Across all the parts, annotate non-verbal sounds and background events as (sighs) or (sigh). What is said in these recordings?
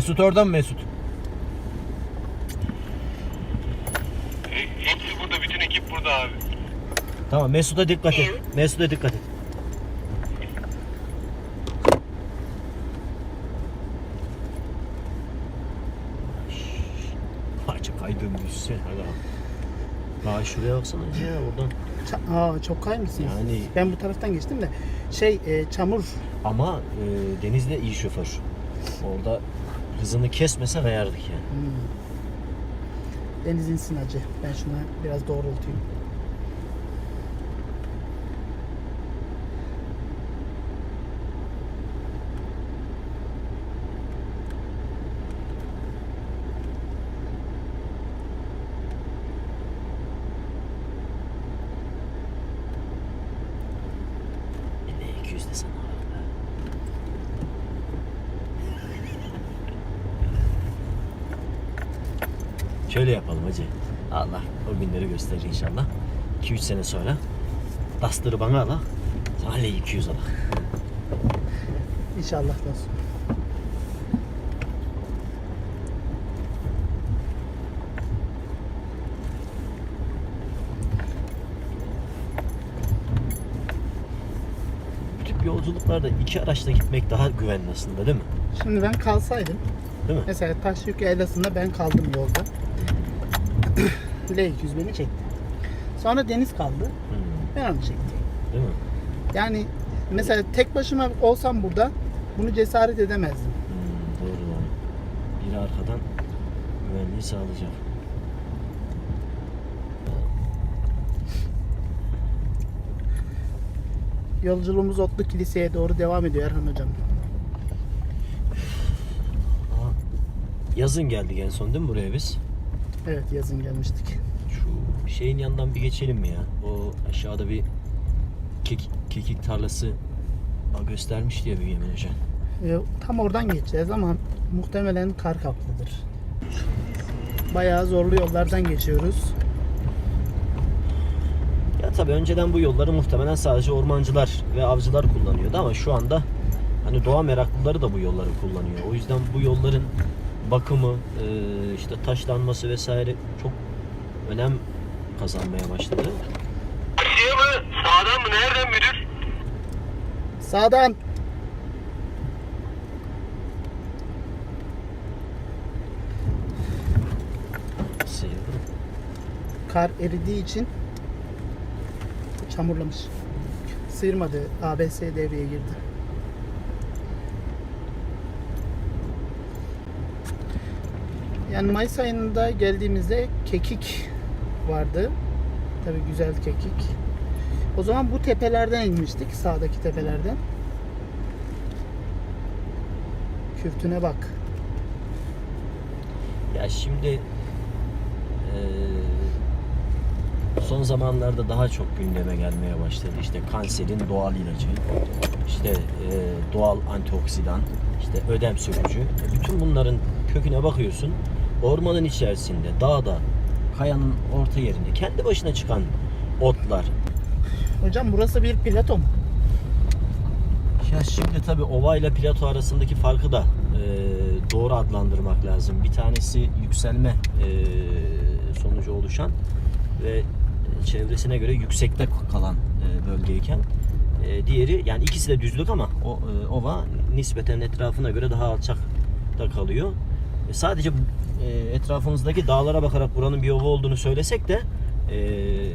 Mesut oradan mı Mesut? E, Hepsi burada, bütün ekip burada abi. Tamam Mesut'a dikkat et. Mesut'a dikkat et. Acı kaydığım düşse. Hadi. Aa şuraya baksana ya oradan. Ça- Aa çok kaymışsınız. Yani- Ben bu taraftan geçtim de şey e, çamur Ama e, Deniz de iyi şoför. Orada hızını kesmese kayardık yani. Hmm. Deniz insin acı. Ben şuna biraz doğrultayım. Ne 200 de sana. Şöyle yapalım hacı. Allah o günleri gösterir inşallah. 2-3 sene sonra Duster'ı bana ala. Hale 200 ala. İnşallah dostum. Tip yolculuklarda iki araçla gitmek daha güvenli aslında değil mi? Şimdi ben kalsaydım Değil mi? mesela Taşyük Yaylası'nda ben kaldım yolda. L200 beni çekti. Sonra Deniz kaldı. Hmm, Ben onu çektim. değil mi? Yani mesela tek başıma olsam burada bunu cesaret edemezdim. Hmm, doğru doğru. Biri arkadan güvenliği sağlayacak. Yolculuğumuz Otlu Kilise'ye doğru devam ediyor Erhan Hocam. Yazın geldik en son değil mi buraya biz? Evet yazın gelmiştik. Şu şeyin yanından bir geçelim mi ya? O aşağıda bir kek, kekik tarlası göstermiş diye bir yemin hocam. Ee, tam oradan geçeceğiz ama muhtemelen kar kaplıdır. Bayağı zorlu yollardan geçiyoruz. Ya tabii önceden bu yolları muhtemelen sadece ormancılar ve avcılar kullanıyordu ama şu anda hani doğa meraklıları da bu yolları kullanıyor. O yüzden bu yolların bakımı, e, işte taşlanması vesaire çok önem kazanmaya başladı. Şey mi? Sağdan mı? Nereden müdür? Sağdan Seyirdim. kar eridiği için çamurlamış. Sıyırmadı. ABS devreye girdi. Yani Mayıs ayında geldiğimizde kekik vardı. Tabii güzel kekik. O zaman bu tepelerden inmiştik. Sağdaki tepelerden. Kürtüne bak. Ya şimdi eee, son zamanlarda daha çok gündeme gelmeye başladı. İşte kanserin doğal ilacı, işte eee, doğal antioksidan, işte ödem sürücü. Bütün bunların köküne bakıyorsun. Ormanın içerisinde, dağda, kayanın orta yerinde kendi başına çıkan otlar. Hocam burası bir plato mu? Ya şimdi tabii ova ile plato arasındaki farkı da eee, doğru adlandırmak lazım. Bir tanesi yükselme eee, sonucu oluşan ve çevresine göre yüksekte kalan eee, bölgeyken eee, diğeri yani ikisi de düzlük ama o eee, ova nispeten etrafına göre daha alçakta kalıyor. E, sadece eee, etrafımızdaki dağlara bakarak buranın bir ova olduğunu söylesek de eee,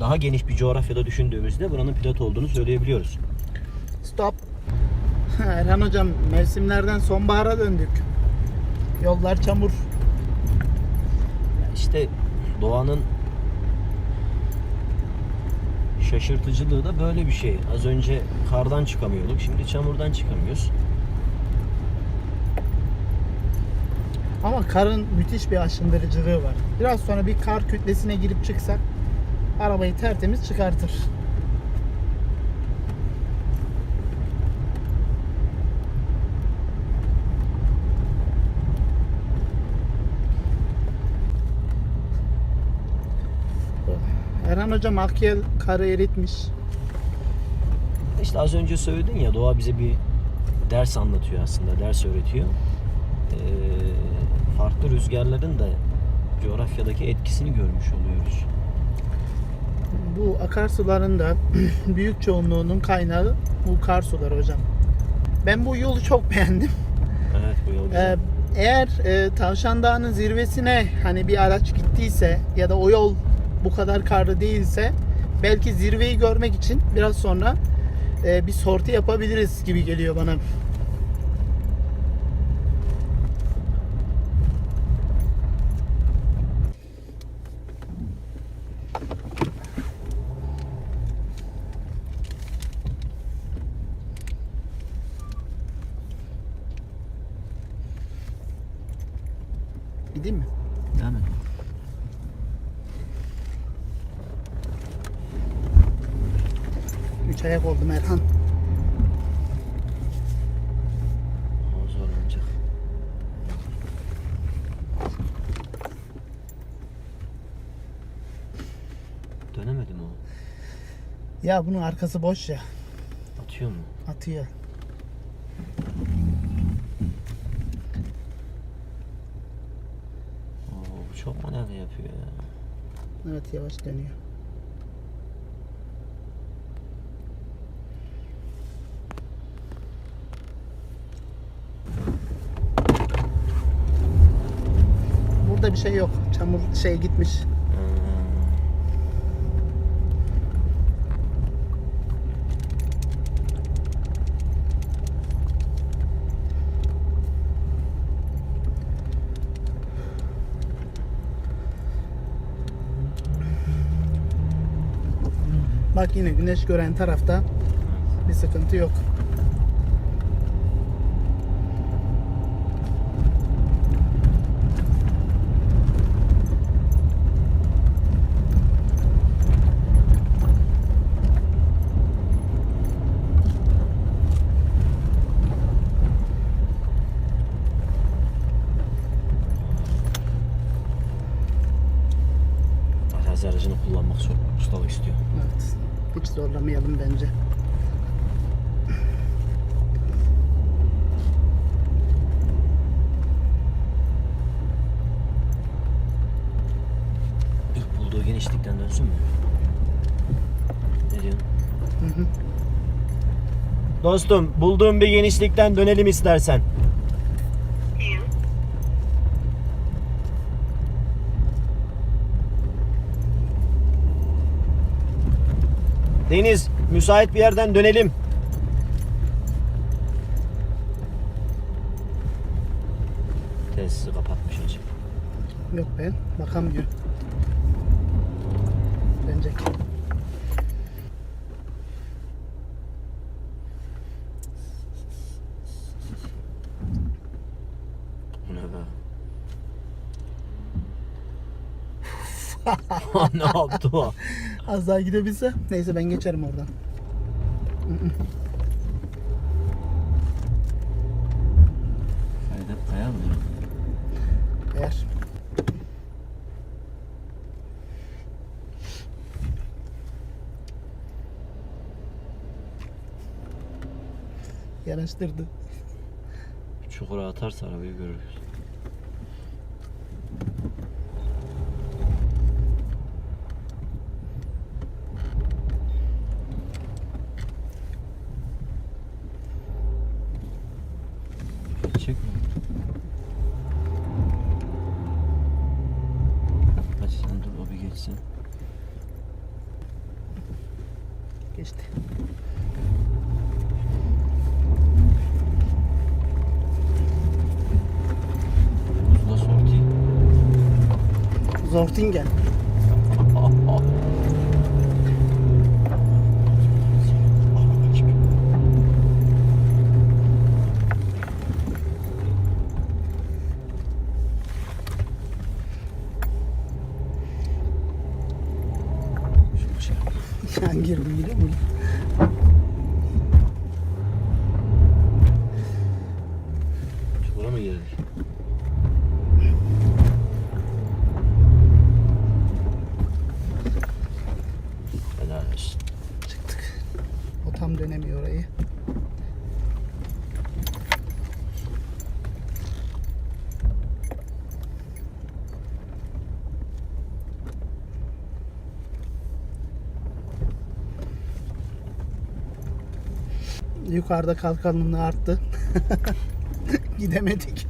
daha geniş bir coğrafyada düşündüğümüzde buranın plato olduğunu söyleyebiliyoruz. Stop. (laughs) Erhan hocam mevsimlerden sonbahara döndük. Yollar çamur. Ya İşte doğanın şaşırtıcılığı da böyle bir şey. Az önce kardan çıkamıyorduk, şimdi çamurdan çıkamıyoruz. Ama karın müthiş bir aşındırıcılığı var. Biraz sonra bir kar kütlesine girip çıksak arabayı tertemiz çıkartır. Erhan hocam Akyel karı eritmiş. İşte az önce söyledin ya doğa bize bir ders anlatıyor aslında, ders öğretiyor. e, farklı rüzgarların da coğrafyadaki etkisini görmüş oluyoruz. Bu akarsuların da (clears throat) büyük çoğunluğunun kaynağı bu kar suları hocam. Ben bu yolu çok (laughs) beğendim. Evet bu yol Ee, güzel. eğer e, Tavşan Dağı'nın zirvesine hani bir araç gittiyse ya da o yol bu kadar karlı değilse belki zirveyi görmek için biraz sonra e, bir sorti yapabiliriz gibi geliyor bana. Gideyim mi? Devam et. Ayak oldum Erhan. Zorlanacak. Dönemedim o. Ya bunun arkası boş ya. Atıyor mu? Atıyor. Oo, bu çok manevra yapıyor ya. Evet yavaş dönüyor. Burada bir şey yok. Çamur şey gitmiş. Bak yine güneş gören tarafta bir sıkıntı yok. Hiç zorlamayalım bence. İlk bulduğu genişlikten dönsün mü? Ne diyorsun? Hı hı. Dostum bulduğum bir genişlikten dönelim istersen. Deniz müsait bir yerden dönelim. Tesisi kapatmış acaba. Yok be. Bakamıyor. Dönecek. Bu ne be? (laughs) ne yaptı o? Az daha gidebilse. Neyse ben geçerim oradan. Kaydet kayar mı? Eğer. Yanaştırdı. Çukura atarsa arabayı görürüz. Çek mi? Hadi sen dur o bir geçsin. Geçti. Zortingen. Şu şey. Sen girdin biliyor musun? Çukura mı girdik? Helal olsun. Çıktık. O tam dönemiyor orayı. Yukarıda kalkanlığı arttı. (laughs) Gidemedik.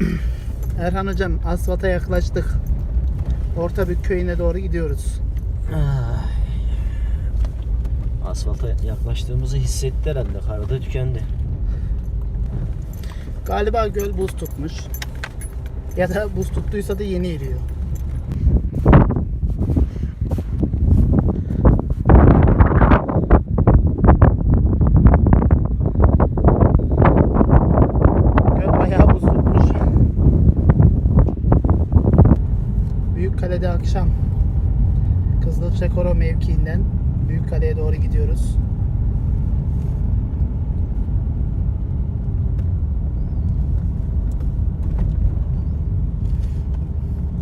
(sighs) Erhan hocam asfalta yaklaştık. Ortabük köyüne doğru gidiyoruz. Ay. Asfalta yaklaştığımızı hissetti herhalde. Karada tükendi. Galiba göl buz tutmuş. Ya da buz tuttuysa da yeni eriyor. Göl bayağı buz tutmuş. Büyükkale'de akşam Kızılçekoro mevkiinden Büyükkale'ye doğru gidiyoruz.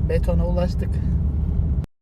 Betona ulaştık.